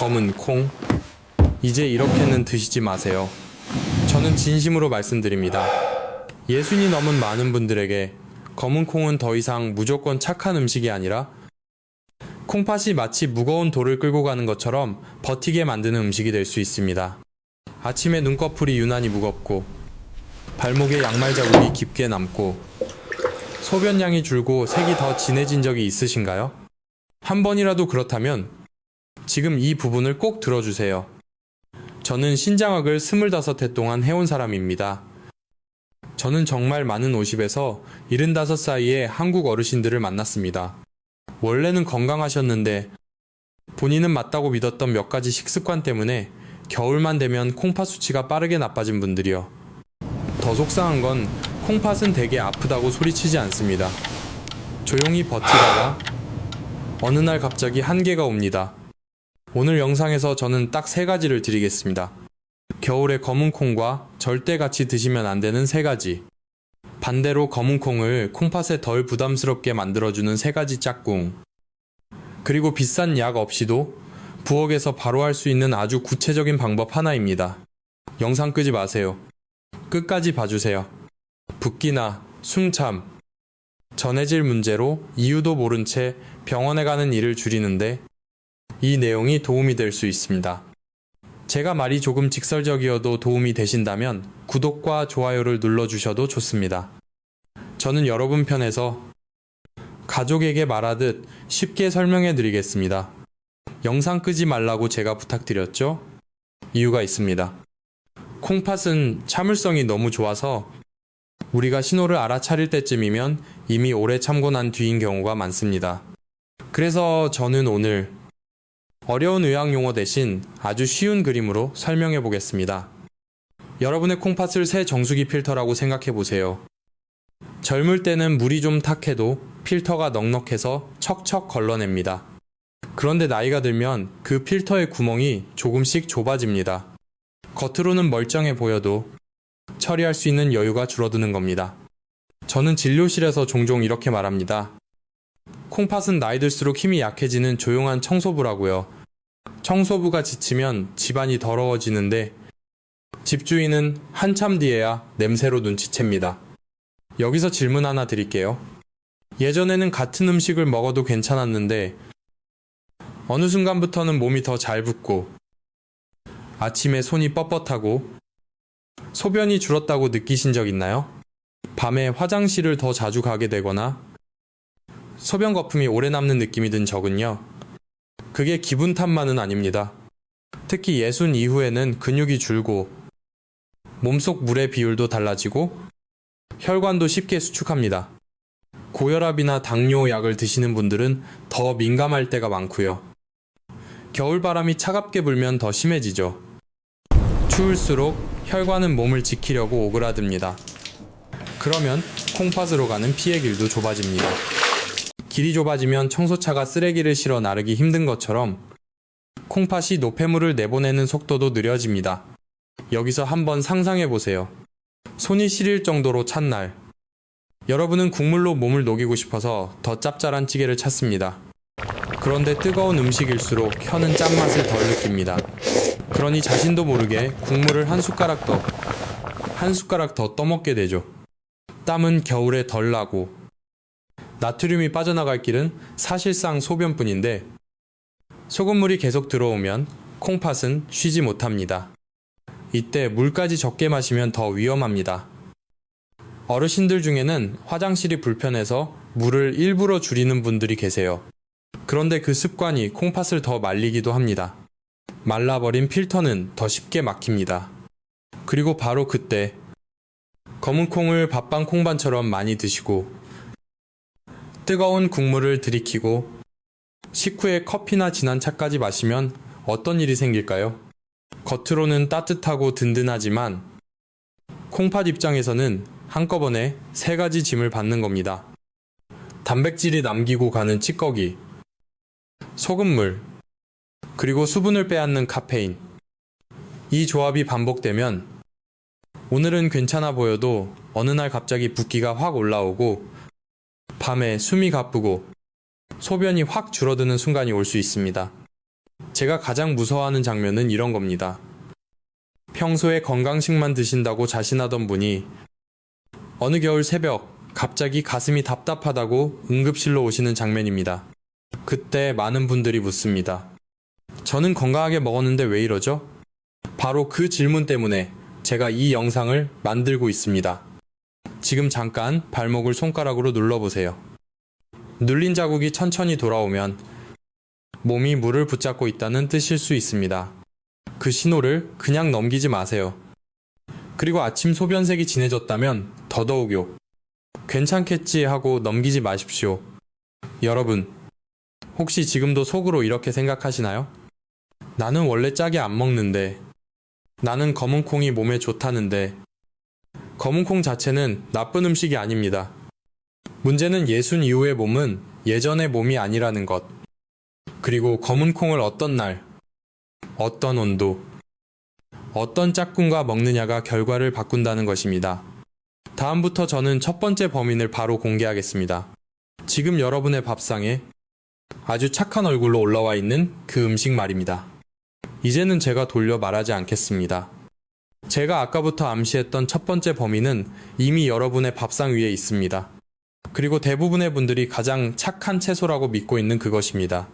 검은 콩. 이제 이렇게는 드시지 마세요. 저는 진심으로 말씀드립니다. 예순이 넘은 많은 분들에게 검은 콩은 더 이상 무조건 착한 음식이 아니라 콩팥이 마치 무거운 돌을 끌고 가는 것처럼 버티게 만드는 음식이 될 수 있습니다. 아침에 눈꺼풀이 유난히 무겁고 발목에 양말 자국이 깊게 남고 소변량이 줄고 색이 더 진해진 적이 있으신가요? 한 번이라도 그렇다면 지금 이 부분을 꼭 들어주세요. 저는 신장학을 25해 동안 해온 사람입니다. 저는 정말 많은 50에서 75 사이에 한국 어르신들을 만났습니다. 원래는 건강하셨는데 본인은 맞다고 믿었던 몇 가지 식습관 때문에 겨울만 되면 콩팥 수치가 빠르게 나빠진 분들이요. 더 속상한 건 콩팥은 되게 아프다고 소리치지 않습니다. 조용히 버티다가 어느 날 갑자기 한계가 옵니다. 오늘 영상에서 저는 딱 세 가지를 드리겠습니다. 겨울에 검은 콩과 절대 같이 드시면 안 되는 세 가지. 반대로 검은 콩을 콩팥에 덜 부담스럽게 만들어주는 세 가지 짝꿍. 그리고 비싼 약 없이도 부엌에서 바로 할 수 있는 아주 구체적인 방법 하나입니다. 영상 끄지 마세요. 끝까지 봐주세요. 붓기나 숨참, 전해질 문제로 이유도 모른 채 병원에 가는 일을 줄이는데 이 내용이 도움이 될 수 있습니다. 제가 말이 조금 직설적이어도 도움이 되신다면 구독과 좋아요를 눌러주셔도 좋습니다. 저는 여러분 편에서 가족에게 말하듯 쉽게 설명해 드리겠습니다. 영상 끄지 말라고 제가 부탁드렸죠? 이유가 있습니다. 콩팥은 참을성이 너무 좋아서 우리가 신호를 알아차릴 때쯤이면 이미 오래 참고 난 뒤인 경우가 많습니다. 그래서 저는 오늘 어려운 의학 용어 대신 아주 쉬운 그림으로 설명해 보겠습니다. 여러분의 콩팥을 새 정수기 필터라고 생각해 보세요. 젊을 때는 물이 좀 탁해도 필터가 넉넉해서 척척 걸러냅니다. 그런데 나이가 들면 그 필터의 구멍이 조금씩 좁아집니다. 겉으로는 멀쩡해 보여도 처리할 수 있는 여유가 줄어드는 겁니다. 저는 진료실에서 종종 이렇게 말합니다. 콩팥은 나이 들수록 힘이 약해지는 조용한 청소부라고요. 청소부가 지치면 집안이 더러워지는데 집주인은 한참 뒤에야 냄새로 눈치챕니다. 여기서 질문 하나 드릴게요. 예전에는 같은 음식을 먹어도 괜찮았는데 어느 순간부터는 몸이 더 잘 붓고 아침에 손이 뻣뻣하고 소변이 줄었다고 느끼신 적 있나요? 밤에 화장실을 더 자주 가게 되거나 소변 거품이 오래 남는 느낌이 든 적은요. 그게 기분 탓만은 아닙니다. 특히 예순 이후에는 근육이 줄고 몸속 물의 비율도 달라지고 혈관도 쉽게 수축합니다. 고혈압이나 당뇨 약을 드시는 분들은 더 민감할 때가 많고요. 겨울바람이 차갑게 불면 더 심해지죠. 추울수록 혈관은 몸을 지키려고 오그라듭니다. 그러면 콩팥으로 가는 피의 길도 좁아집니다. 길이 좁아지면 청소차가 쓰레기를 실어 나르기 힘든 것처럼 콩팥이 노폐물을 내보내는 속도도 느려집니다. 여기서 한번 상상해 보세요. 손이 시릴 정도로 찬 날. 여러분은 국물로 몸을 녹이고 싶어서 더 짭짤한 찌개를 찾습니다. 그런데 뜨거운 음식일수록 혀는 짠맛을 덜 느낍니다. 그러니 자신도 모르게 국물을 한 숟가락 더, 한 숟가락 더 떠먹게 되죠. 땀은 겨울에 덜 나고, 나트륨이 빠져나갈 길은 사실상 소변뿐인데, 소금물이 계속 들어오면 콩팥은 쉬지 못합니다. 이때 물까지 적게 마시면 더 위험합니다. 어르신들 중에는 화장실이 불편해서 물을 일부러 줄이는 분들이 계세요. 그런데 그 습관이 콩팥을 더 말리기도 합니다. 말라버린 필터는 더 쉽게 막힙니다. 그리고 바로 그때 검은 콩을 밥반 콩반처럼 많이 드시고 뜨거운 국물을 들이키고 식후에 커피나 진한 차까지 마시면 어떤 일이 생길까요? 겉으로는 따뜻하고 든든하지만 콩팥 입장에서는 한꺼번에 세 가지 짐을 받는 겁니다. 단백질이 남기고 가는 찌꺼기, 소금물, 그리고 수분을 빼앗는 카페인. 이 조합이 반복되면 오늘은 괜찮아 보여도 어느 날 갑자기 붓기가 확 올라오고 밤에 숨이 가쁘고 소변이 확 줄어드는 순간이 올 수 있습니다. 제가 가장 무서워하는 장면은 이런 겁니다. 평소에 건강식만 드신다고 자신하던 분이 어느 겨울 새벽 갑자기 가슴이 답답하다고 응급실로 오시는 장면입니다. 그때 많은 분들이 묻습니다. 저는 건강하게 먹었는데 왜 이러죠? 바로 그 질문 때문에 제가 이 영상을 만들고 있습니다. 지금 잠깐 발목을 손가락으로 눌러보세요. 눌린 자국이 천천히 돌아오면 몸이 물을 붙잡고 있다는 뜻일 수 있습니다. 그 신호를 그냥 넘기지 마세요. 그리고 아침 소변색이 진해졌다면 더더욱요. 괜찮겠지 하고 넘기지 마십시오. 여러분, 혹시 지금도 속으로 이렇게 생각하시나요? 나는 원래 짜게 안 먹는데, 나는 검은 콩이 몸에 좋다는데, 검은 콩 자체는 나쁜 음식이 아닙니다. 문제는 예순 이후의 몸은 예전의 몸이 아니라는 것. 그리고 검은 콩을 어떤 날, 어떤 온도, 어떤 짝꿍과 먹느냐가 결과를 바꾼다는 것입니다. 다음부터 저는 첫 번째 범인을 바로 공개하겠습니다. 지금 여러분의 밥상에 아주 착한 얼굴로 올라와 있는 그 음식 말입니다. 이제는 제가 돌려 말하지 않겠습니다. 제가 아까부터 암시했던 첫 번째 범인은 이미 여러분의 밥상 위에 있습니다. 그리고 대부분의 분들이 가장 착한 채소라고 믿고 있는 그것입니다.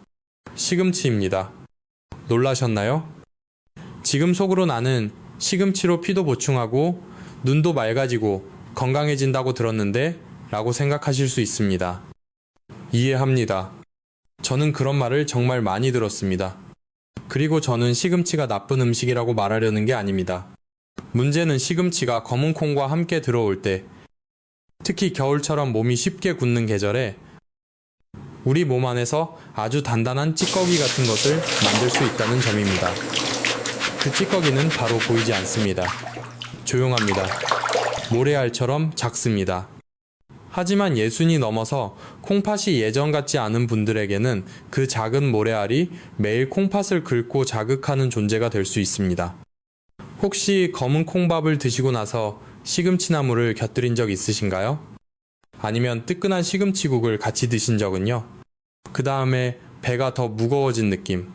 시금치입니다. 놀라셨나요? 지금 속으로 나는 시금치로 피도 보충하고 눈도 맑아지고 건강해진다고 들었는데 라고 생각하실 수 있습니다. 이해합니다. 저는 그런 말을 정말 많이 들었습니다. 그리고 저는 시금치가 나쁜 음식이라고 말하려는 게 아닙니다. 문제는 시금치가 검은 콩과 함께 들어올 때, 특히 겨울처럼 몸이 쉽게 굳는 계절에 우리 몸 안에서 아주 단단한 찌꺼기 같은 것을 만들 수 있다는 점입니다. 그 찌꺼기는 바로 보이지 않습니다. 조용합니다. 모래알처럼 작습니다. 하지만 예순이 넘어서 콩팥이 예전 같지 않은 분들에게는 그 작은 모래알이 매일 콩팥을 긁고 자극하는 존재가 될 수 있습니다. 혹시 검은 콩밥을 드시고 나서 시금치나물을 곁들인 적 있으신가요? 아니면 뜨끈한 시금치국을 같이 드신 적은요? 그 다음에 배가 더 무거워진 느낌.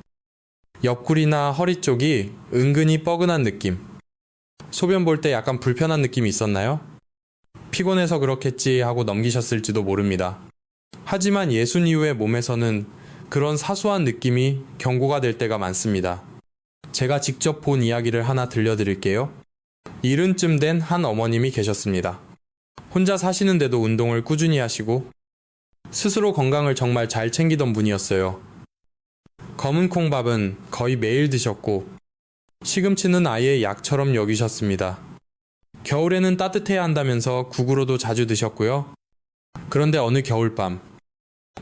옆구리나 허리 쪽이 은근히 뻐근한 느낌. 소변 볼 때 약간 불편한 느낌이 있었나요? 피곤해서 그렇겠지 하고 넘기셨을지도 모릅니다. 하지만 예순 이후의 몸에서는 그런 사소한 느낌이 경고가 될 때가 많습니다. 제가 직접 본 이야기를 하나 들려드릴게요. 이른쯤 된 한 어머님이 계셨습니다. 혼자 사시는데도 운동을 꾸준히 하시고 스스로 건강을 정말 잘 챙기던 분이었어요. 검은 콩밥은 거의 매일 드셨고 시금치는 아예 약처럼 여기셨습니다. 겨울에는 따뜻해야 한다면서 국으로도 자주 드셨고요. 그런데 어느 겨울밤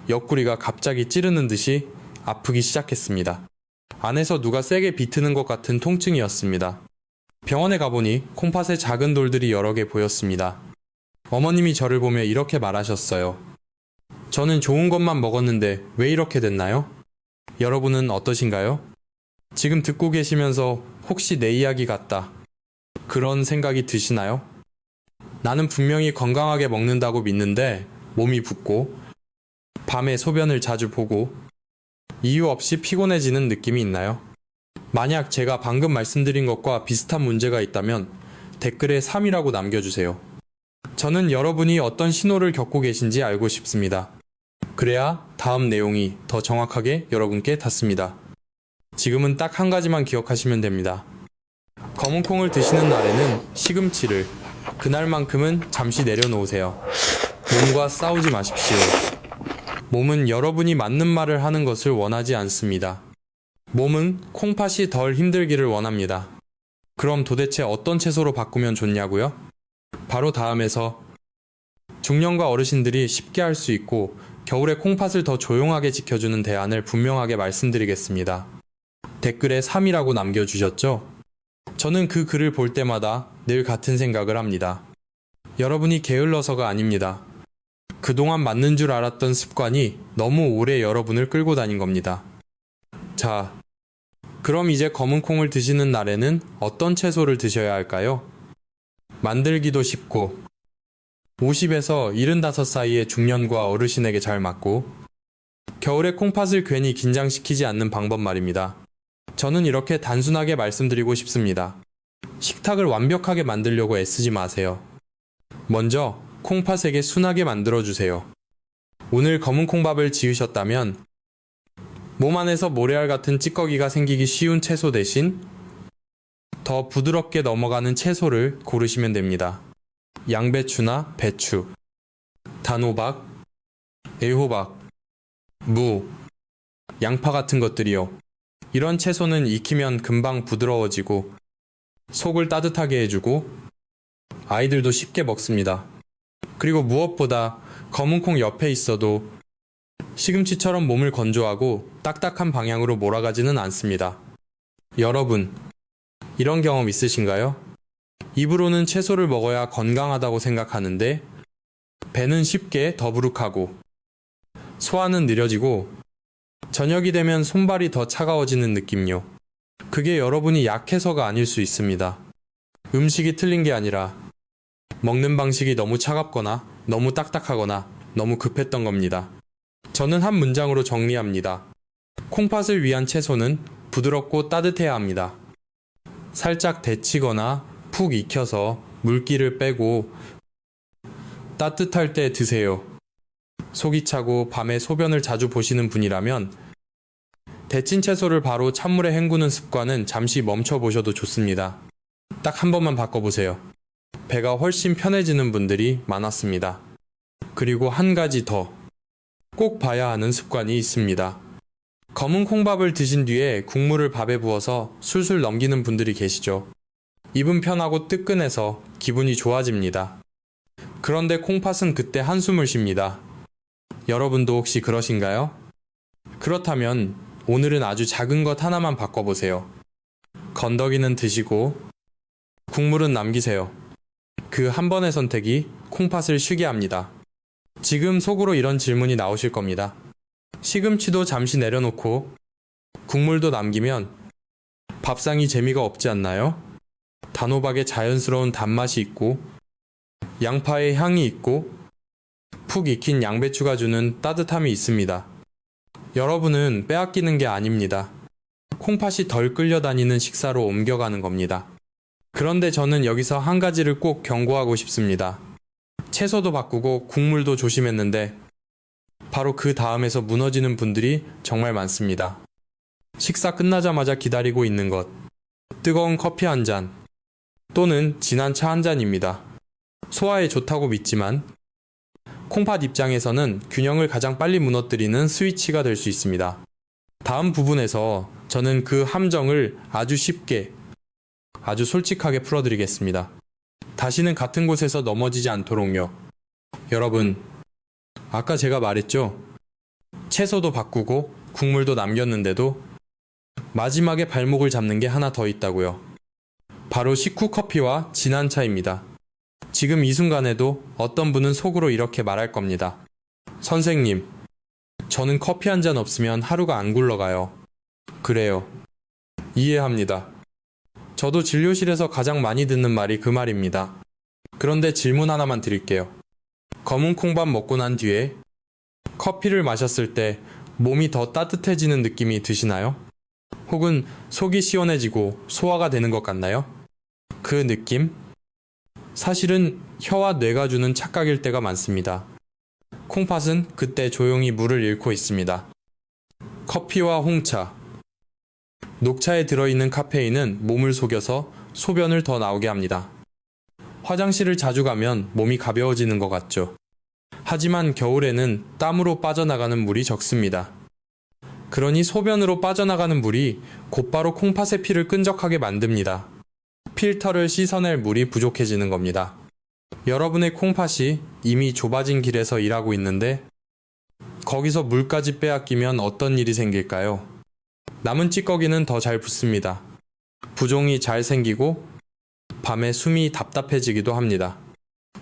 옆구리가 갑자기 찌르는 듯이 아프기 시작했습니다. 안에서 누가 세게 비트는 것 같은 통증이었습니다. 병원에 가보니 콩팥에 작은 돌들이 여러 개 보였습니다. 어머님이 저를 보며 이렇게 말하셨어요. 저는 좋은 것만 먹었는데 왜 이렇게 됐나요? 여러분은 어떠신가요? 지금 듣고 계시면서 혹시 내 이야기 같다. 그런 생각이 드시나요? 나는 분명히 건강하게 먹는다고 믿는데 몸이 붓고 밤에 소변을 자주 보고 이유 없이 피곤해지는 느낌이 있나요? 만약 제가 방금 말씀드린 것과 비슷한 문제가 있다면 댓글에 3이라고 남겨주세요. 저는 여러분이 어떤 신호를 겪고 계신지 알고 싶습니다. 그래야 다음 내용이 더 정확하게 여러분께 닿습니다. 지금은 딱 한 가지만 기억하시면 됩니다. 검은 콩을 드시는 날에는 시금치를 그날만큼은 잠시 내려놓으세요. 몸과 싸우지 마십시오. 몸은 여러분이 맞는 말을 하는 것을 원하지 않습니다. 몸은 콩팥이 덜 힘들기를 원합니다. 그럼 도대체 어떤 채소로 바꾸면 좋냐고요? 바로 다음에서 중년과 어르신들이 쉽게 할 수 있고 겨울에 콩팥을 더 조용하게 지켜주는 대안을 분명하게 말씀드리겠습니다. 댓글에 3이라고 남겨주셨죠? 저는 그 글을 볼 때마다 늘 같은 생각을 합니다. 여러분이 게을러서가 아닙니다. 그동안 맞는 줄 알았던 습관이 너무 오래 여러분을 끌고 다닌 겁니다. 자, 그럼 이제 검은 콩을 드시는 날에는 어떤 채소를 드셔야 할까요? 만들기도 쉽고 50에서 75 사이의 중년과 어르신에게 잘 맞고 겨울에 콩팥을 괜히 긴장시키지 않는 방법 말입니다. 저는 이렇게 단순하게 말씀드리고 싶습니다. 식탁을 완벽하게 만들려고 애쓰지 마세요. 먼저 콩팥에게 순하게 만들어주세요. 오늘 검은 콩밥을 지으셨다면 몸 안에서 모래알 같은 찌꺼기가 생기기 쉬운 채소 대신 더 부드럽게 넘어가는 채소를 고르시면 됩니다. 양배추나 배추, 단호박, 애호박, 무, 양파 같은 것들이요. 이런 채소는 익히면 금방 부드러워지고 속을 따뜻하게 해주고 아이들도 쉽게 먹습니다. 그리고 무엇보다 검은 콩 옆에 있어도 시금치처럼 몸을 건조하고 딱딱한 방향으로 몰아가지는 않습니다. 여러분, 이런 경험 있으신가요? 입으로는 채소를 먹어야 건강하다고 생각하는데 배는 쉽게 더부룩하고 소화는 느려지고 저녁이 되면 손발이 더 차가워지는 느낌요. 그게 여러분이 약해서가 아닐 수 있습니다. 음식이 틀린 게 아니라 먹는 방식이 너무 차갑거나 너무 딱딱하거나 너무 급했던 겁니다. 저는 한 문장으로 정리합니다. 콩팥을 위한 채소는 부드럽고 따뜻해야 합니다. 살짝 데치거나 푹 익혀서 물기를 빼고 따뜻할 때 드세요. 속이 차고 밤에 소변을 자주 보시는 분이라면 데친 채소를 바로 찬물에 헹구는 습관은 잠시 멈춰 보셔도 좋습니다. 딱 한 번만 바꿔보세요. 배가 훨씬 편해지는 분들이 많았습니다. 그리고 한 가지 더. 꼭 봐야 하는 습관이 있습니다. 검은 콩밥을 드신 뒤에 국물을 밥에 부어서 술술 넘기는 분들이 계시죠. 입은 편하고 뜨끈해서 기분이 좋아집니다. 그런데 콩팥은 그때 한숨을 쉽니다. 여러분도 혹시 그러신가요? 그렇다면 오늘은 아주 작은 것 하나만 바꿔보세요. 건더기는 드시고 국물은 남기세요. 그 한 번의 선택이 콩팥을 쉬게 합니다. 지금 속으로 이런 질문이 나오실 겁니다. 시금치도 잠시 내려놓고 국물도 남기면 밥상이 재미가 없지 않나요? 단호박의 자연스러운 단맛이 있고 양파의 향이 있고 푹 익힌 양배추가 주는 따뜻함이 있습니다. 여러분은 빼앗기는 게 아닙니다. 콩팥이 덜 끌려다니는 식사로 옮겨가는 겁니다. 그런데 저는 여기서 한 가지를 꼭 경고하고 싶습니다. 채소도 바꾸고 국물도 조심했는데 바로 그 다음에서 무너지는 분들이 정말 많습니다. 식사 끝나자마자 기다리고 있는 것. 뜨거운 커피 한 잔. 또는 진한 차 한 잔입니다. 소화에 좋다고 믿지만 콩팥 입장에서는 균형을 가장 빨리 무너뜨리는 스위치가 될 수 있습니다. 다음 부분에서 저는 그 함정을 아주 쉽게, 아주 솔직하게 풀어드리겠습니다. 다시는 같은 곳에서 넘어지지 않도록요. 여러분, 아까 제가 말했죠? 채소도 바꾸고 국물도 남겼는데도 마지막에 발목을 잡는 게 하나 더 있다고요. 바로 식후 커피와 진한 차입니다. 지금 이 순간에도 어떤 분은 속으로 이렇게 말할 겁니다. 선생님, 저는 커피 한 잔 없으면 하루가 안 굴러가요. 그래요. 이해합니다. 저도 진료실에서 가장 많이 듣는 말이 그 말입니다. 그런데 질문 하나만 드릴게요. 검은 콩밥 먹고 난 뒤에 커피를 마셨을 때 몸이 더 따뜻해지는 느낌이 드시나요? 혹은 속이 시원해지고 소화가 되는 것 같나요? 그 느낌? 사실은 혀와 뇌가 주는 착각일 때가 많습니다. 콩팥은 그때 조용히 물을 잃고 있습니다. 커피와 홍차, 녹차에 들어있는 카페인은 몸을 속여서 소변을 더 나오게 합니다. 화장실을 자주 가면 몸이 가벼워지는 것 같죠. 하지만 겨울에는 땀으로 빠져나가는 물이 적습니다. 그러니 소변으로 빠져나가는 물이 곧바로 콩팥의 피를 끈적하게 만듭니다. 필터를 씻어낼 물이 부족해지는 겁니다. 여러분의 콩팥이 이미 좁아진 길에서 일하고 있는데 거기서 물까지 빼앗기면 어떤 일이 생길까요? 남은 찌꺼기는 더 잘 붙습니다. 부종이 잘 생기고 밤에 숨이 답답해지기도 합니다.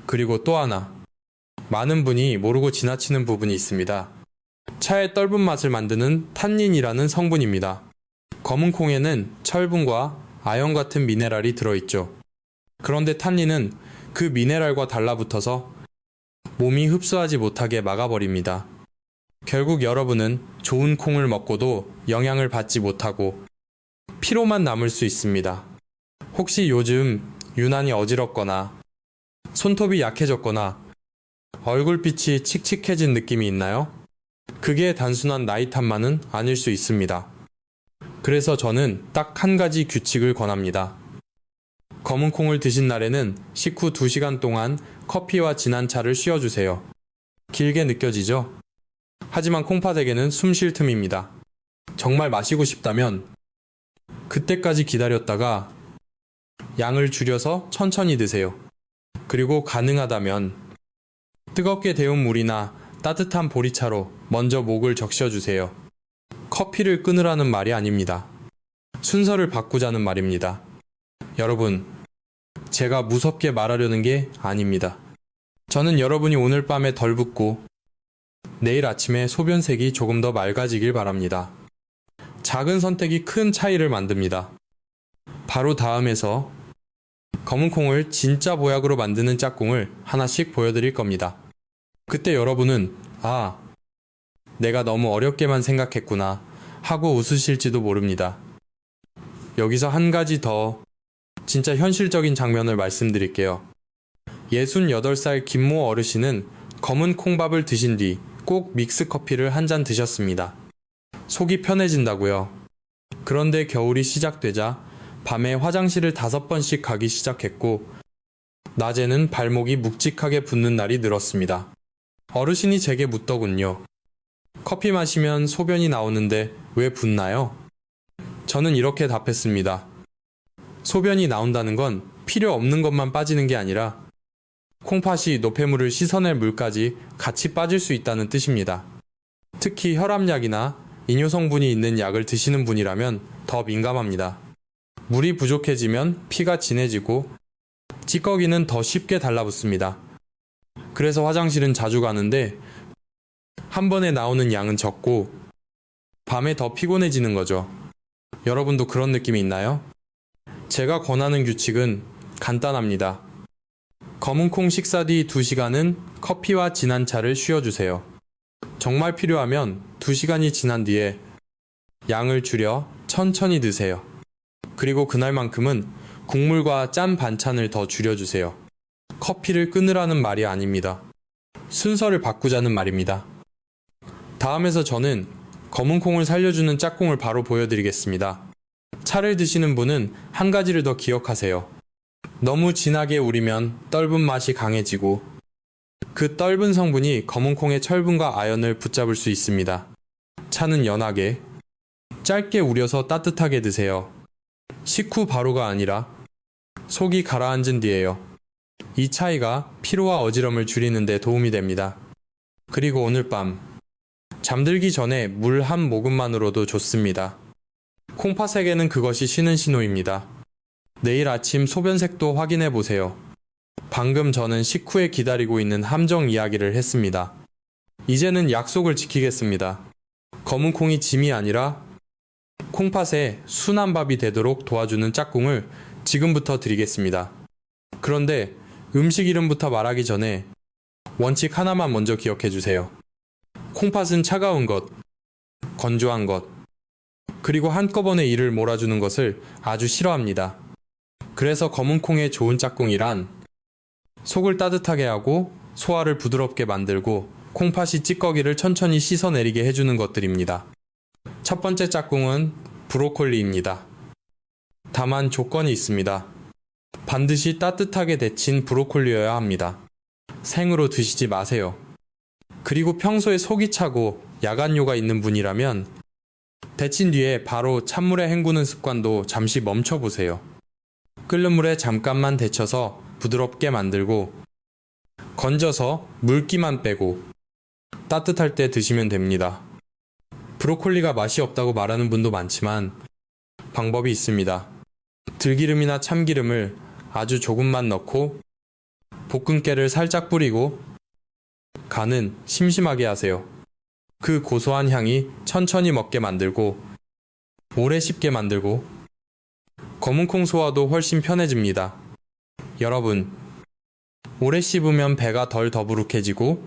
그리고 또 하나. 많은 분이 모르고 지나치는 부분이 있습니다. 차의 떫은 맛을 만드는 탄닌이라는 성분입니다. 검은 콩에는 철분과 아연 같은 미네랄이 들어있죠. 그런데 탄닌은 그 미네랄과 달라붙어서 몸이 흡수하지 못하게 막아버립니다. 결국 여러분은 좋은 콩을 먹고도 영향을 받지 못하고 피로만 남을 수 있습니다. 혹시 요즘 유난히 어지럽거나 손톱이 약해졌거나 얼굴빛이 칙칙해진 느낌이 있나요? 그게 단순한 나이 탓만은 아닐 수 있습니다. 그래서 저는 딱 한 가지 규칙을 권합니다. 검은 콩을 드신 날에는 식후 2시간 동안 커피와 진한 차를 쉬어주세요. 길게 느껴지죠? 하지만 콩팥에게는 숨 쉴 틈입니다. 정말 마시고 싶다면 그때까지 기다렸다가 양을 줄여서 천천히 드세요. 그리고 가능하다면 뜨겁게 데운 물이나 따뜻한 보리차로 먼저 목을 적셔주세요. 커피를 끊으라는 말이 아닙니다. 순서를 바꾸자는 말입니다. 여러분, 제가 무섭게 말하려는 게 아닙니다. 저는 여러분이 오늘 밤에 덜 붓고 내일 아침에 소변색이 조금 더 맑아지길 바랍니다. 작은 선택이 큰 차이를 만듭니다. 바로 다음에서 검은 콩을 진짜 보약으로 만드는 짝꿍을 하나씩 보여드릴 겁니다. 그때 여러분은 아, 내가 너무 어렵게만 생각했구나 하고 웃으실지도 모릅니다. 여기서 한 가지 더 진짜 현실적인 장면을 말씀드릴게요. 68살 김모 어르신은 검은 콩밥을 드신 뒤 꼭 믹스 커피를 한 잔 드셨습니다. 속이 편해진다고요. 그런데 겨울이 시작되자 밤에 화장실을 다섯 번씩 가기 시작했고 낮에는 발목이 묵직하게 붓는 날이 늘었습니다. 어르신이 제게 묻더군요. 커피 마시면 소변이 나오는데 왜 붓나요? 저는 이렇게 답했습니다. 소변이 나온다는 건 필요 없는 것만 빠지는 게 아니라 콩팥이 노폐물을 씻어낼 물까지 같이 빠질 수 있다는 뜻입니다. 특히 혈압약이나 이뇨 성분이 있는 약을 드시는 분이라면 더 민감합니다. 물이 부족해지면 피가 진해지고 찌꺼기는 더 쉽게 달라붙습니다. 그래서 화장실은 자주 가는데 한 번에 나오는 양은 적고 밤에 더 피곤해지는 거죠. 여러분도 그런 느낌이 있나요? 제가 권하는 규칙은 간단합니다. 검은 콩 식사 뒤 2시간은 커피와 진한 차를 쉬어주세요. 정말 필요하면 2시간이 지난 뒤에 양을 줄여 천천히 드세요. 그리고 그날만큼은 국물과 짠 반찬을 더 줄여주세요. 커피를 끊으라는 말이 아닙니다. 순서를 바꾸자는 말입니다. 다음에서 저는 검은 콩을 살려주는 짝꿍을 바로 보여드리겠습니다. 차를 드시는 분은 한 가지를 더 기억하세요. 너무 진하게 우리면 떫은 맛이 강해지고 그 떫은 성분이 검은 콩의 철분과 아연을 붙잡을 수 있습니다. 차는 연하게 짧게 우려서 따뜻하게 드세요. 식후 바로가 아니라 속이 가라앉은 뒤에요. 이 차이가 피로와 어지럼을 줄이는 데 도움이 됩니다. 그리고 오늘 밤 잠들기 전에 물 한 모금만으로도 좋습니다. 콩팥에게는 그것이 쉬는 신호입니다. 내일 아침 소변색도 확인해 보세요. 방금 저는 식후에 기다리고 있는 함정 이야기를 했습니다. 이제는 약속을 지키겠습니다. 검은 콩이 짐이 아니라 콩팥에 순한 밥이 되도록 도와주는 짝꿍을 지금부터 드리겠습니다. 그런데 음식 이름부터 말하기 전에 원칙 하나만 먼저 기억해 주세요. 콩팥은 차가운 것, 건조한 것, 그리고 한꺼번에 이를 몰아주는 것을 아주 싫어합니다. 그래서 검은 콩의 좋은 짝꿍이란 속을 따뜻하게 하고 소화를 부드럽게 만들고 콩팥이 찌꺼기를 천천히 씻어내리게 해주는 것들입니다. 첫 번째 짝꿍은 브로콜리입니다. 다만 조건이 있습니다. 반드시 따뜻하게 데친 브로콜리여야 합니다. 생으로 드시지 마세요. 그리고 평소에 속이 차고 야간요가 있는 분이라면 데친 뒤에 바로 찬물에 헹구는 습관도 잠시 멈춰보세요. 끓는 물에 잠깐만 데쳐서 부드럽게 만들고 건져서 물기만 빼고 따뜻할 때 드시면 됩니다. 브로콜리가 맛이 없다고 말하는 분도 많지만 방법이 있습니다. 들기름이나 참기름을 아주 조금만 넣고 볶음깨를 살짝 뿌리고 간은 심심하게 하세요. 그 고소한 향이 천천히 먹게 만들고 오래 씹게 만들고 검은콩 소화도 훨씬 편해집니다. 여러분, 오래 씹으면 배가 덜 더부룩해지고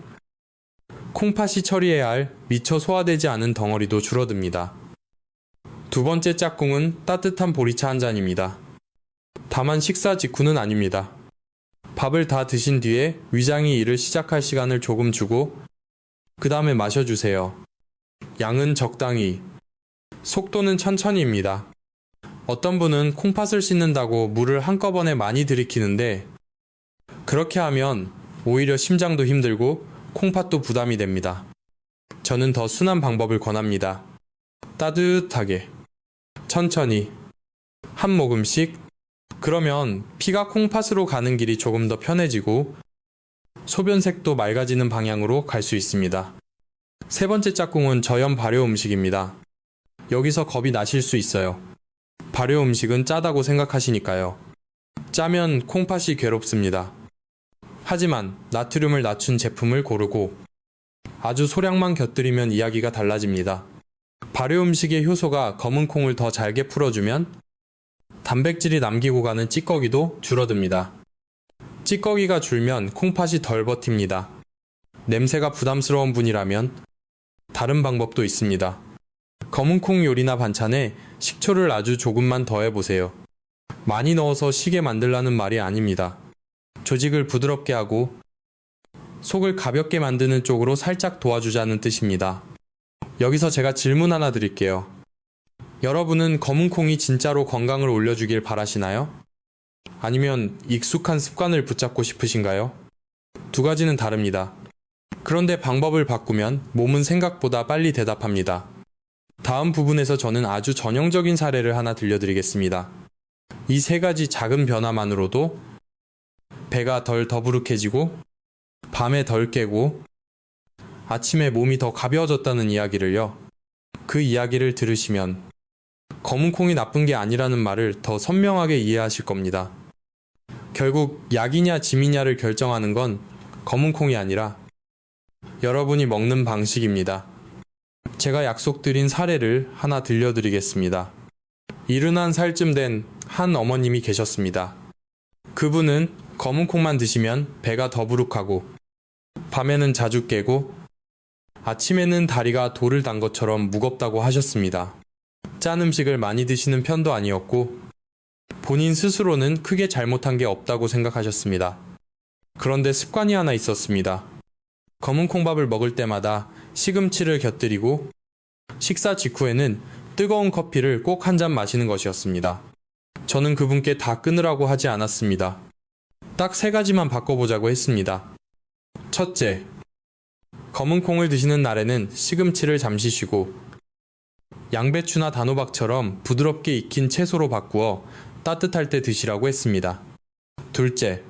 콩팥이 처리해야 할 미처 소화되지 않은 덩어리도 줄어듭니다. 두 번째 짝꿍은 따뜻한 보리차 한 잔입니다. 다만 식사 직후는 아닙니다. 밥을 다 드신 뒤에 위장이 일을 시작할 시간을 조금 주고 그 다음에 마셔주세요. 양은 적당히, 속도는 천천히입니다. 어떤 분은 콩팥을 씻는다고 물을 한꺼번에 많이 들이키는데 그렇게 하면 오히려 심장도 힘들고 콩팥도 부담이 됩니다. 저는 더 순한 방법을 권합니다. 따뜻하게, 천천히, 한 모금씩, 그러면 피가 콩팥으로 가는 길이 조금 더 편해지고 소변색도 맑아지는 방향으로 갈 수 있습니다. 세 번째 짝꿍은 저염 발효 음식입니다. 여기서 겁이 나실 수 있어요. 발효 음식은 짜다고 생각하시니까요. 짜면 콩팥이 괴롭습니다. 하지만 나트륨을 낮춘 제품을 고르고 아주 소량만 곁들이면 이야기가 달라집니다. 발효 음식의 효소가 검은 콩을 더 잘게 풀어주면 단백질이 남기고 가는 찌꺼기도 줄어듭니다. 찌꺼기가 줄면 콩팥이 덜 버팁니다. 냄새가 부담스러운 분이라면 다른 방법도 있습니다. 검은 콩 요리나 반찬에 식초를 아주 조금만 더해보세요. 많이 넣어서 시게 만들라는 말이 아닙니다. 조직을 부드럽게 하고 속을 가볍게 만드는 쪽으로 살짝 도와주자는 뜻입니다. 여기서 제가 질문 하나 드릴게요. 여러분은 검은 콩이 진짜로 건강을 올려주길 바라시나요? 아니면 익숙한 습관을 붙잡고 싶으신가요? 두 가지는 다릅니다. 그런데 방법을 바꾸면 몸은 생각보다 빨리 대답합니다. 다음 부분에서 저는 아주 전형적인 사례를 하나 들려드리겠습니다. 이 세 가지 작은 변화만으로도 배가 덜 더부룩해지고 밤에 덜 깨고 아침에 몸이 더 가벼워졌다는 이야기를요. 그 이야기를 들으시면 검은 콩이 나쁜 게 아니라는 말을 더 선명하게 이해하실 겁니다. 결국 약이냐 짐이냐를 결정하는 건 검은 콩이 아니라 여러분이 먹는 방식입니다. 제가 약속드린 사례를 하나 들려드리겠습니다. 이른한 살쯤 된 한 어머님이 계셨습니다. 그분은 검은 콩만 드시면 배가 더부룩하고 밤에는 자주 깨고 아침에는 다리가 돌을 단 것처럼 무겁다고 하셨습니다. 짠 음식을 많이 드시는 편도 아니었고 본인 스스로는 크게 잘못한 게 없다고 생각하셨습니다. 그런데 습관이 하나 있었습니다. 검은 콩밥을 먹을 때마다 시금치를 곁들이고 식사 직후에는 뜨거운 커피를 꼭 한 잔 마시는 것이었습니다. 저는 그분께 다 끊으라고 하지 않았습니다. 딱 세 가지만 바꿔보자고 했습니다. 첫째, 검은 콩을 드시는 날에는 시금치를 잠시 쉬고 양배추나 단호박처럼 부드럽게 익힌 채소로 바꾸어 따뜻할 때 드시라고 했습니다. 둘째,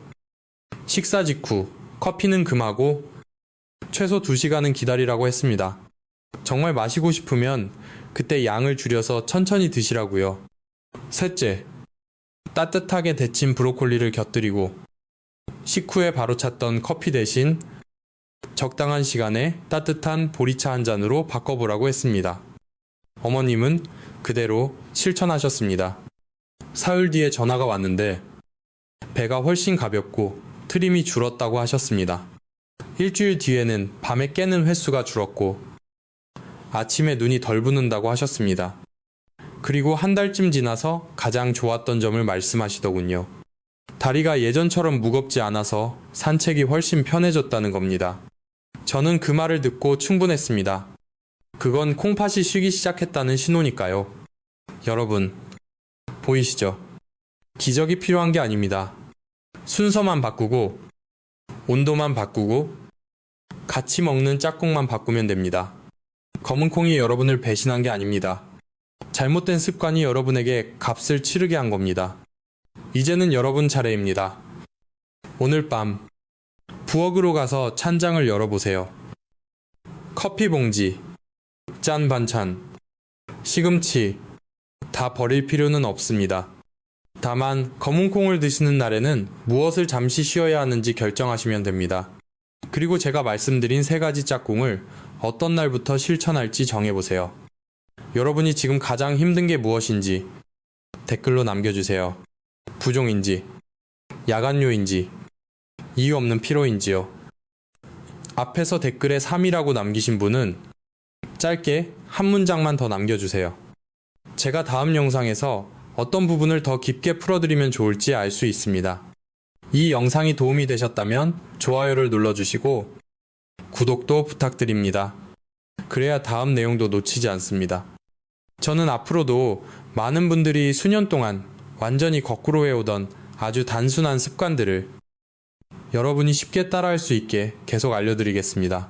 식사 직후 커피는 금하고 최소 2시간은 기다리라고 했습니다. 정말 마시고 싶으면 그때 양을 줄여서 천천히 드시라고요. 셋째, 따뜻하게 데친 브로콜리를 곁들이고 식후에 바로 찼던 커피 대신 적당한 시간에 따뜻한 보리차 한 잔으로 바꿔보라고 했습니다. 어머님은 그대로 실천하셨습니다. 사흘 뒤에 전화가 왔는데 배가 훨씬 가볍고 트림이 줄었다고 하셨습니다. 일주일 뒤에는 밤에 깨는 횟수가 줄었고 아침에 눈이 덜 부는다고 하셨습니다. 그리고 한 달쯤 지나서 가장 좋았던 점을 말씀하시더군요. 다리가 예전처럼 무겁지 않아서 산책이 훨씬 편해졌다는 겁니다. 저는 그 말을 듣고 충분했습니다. 그건 콩팥이 쉬기 시작했다는 신호니까요. 여러분, 보이시죠? 기적이 필요한 게 아닙니다. 순서만 바꾸고, 온도만 바꾸고, 같이 먹는 짝꿍만 바꾸면 됩니다. 검은 콩이 여러분을 배신한 게 아닙니다. 잘못된 습관이 여러분에게 값을 치르게 한 겁니다. 이제는 여러분 차례입니다. 오늘 밤 부엌으로 가서 찬장을 열어보세요. 커피 봉지, 짠 반찬, 시금치 다 버릴 필요는 없습니다. 다만 검은 콩을 드시는 날에는 무엇을 잠시 쉬어야 하는지 결정하시면 됩니다. 그리고 제가 말씀드린 세 가지 짝꿍을 어떤 날부터 실천할지 정해보세요. 여러분이 지금 가장 힘든 게 무엇인지 댓글로 남겨주세요. 부종인지, 야간요인지, 이유 없는 피로인지요. 앞에서 댓글에 3이라고 남기신 분은 짧게 한 문장만 더 남겨주세요. 제가 다음 영상에서 어떤 부분을 더 깊게 풀어드리면 좋을지 알 수 있습니다. 이 영상이 도움이 되셨다면 좋아요를 눌러주시고 구독도 부탁드립니다. 그래야 다음 내용도 놓치지 않습니다. 저는 앞으로도 많은 분들이 수년 동안 완전히 거꾸로 해오던 아주 단순한 습관들을 여러분이 쉽게 따라할 수 있게 계속 알려드리겠습니다.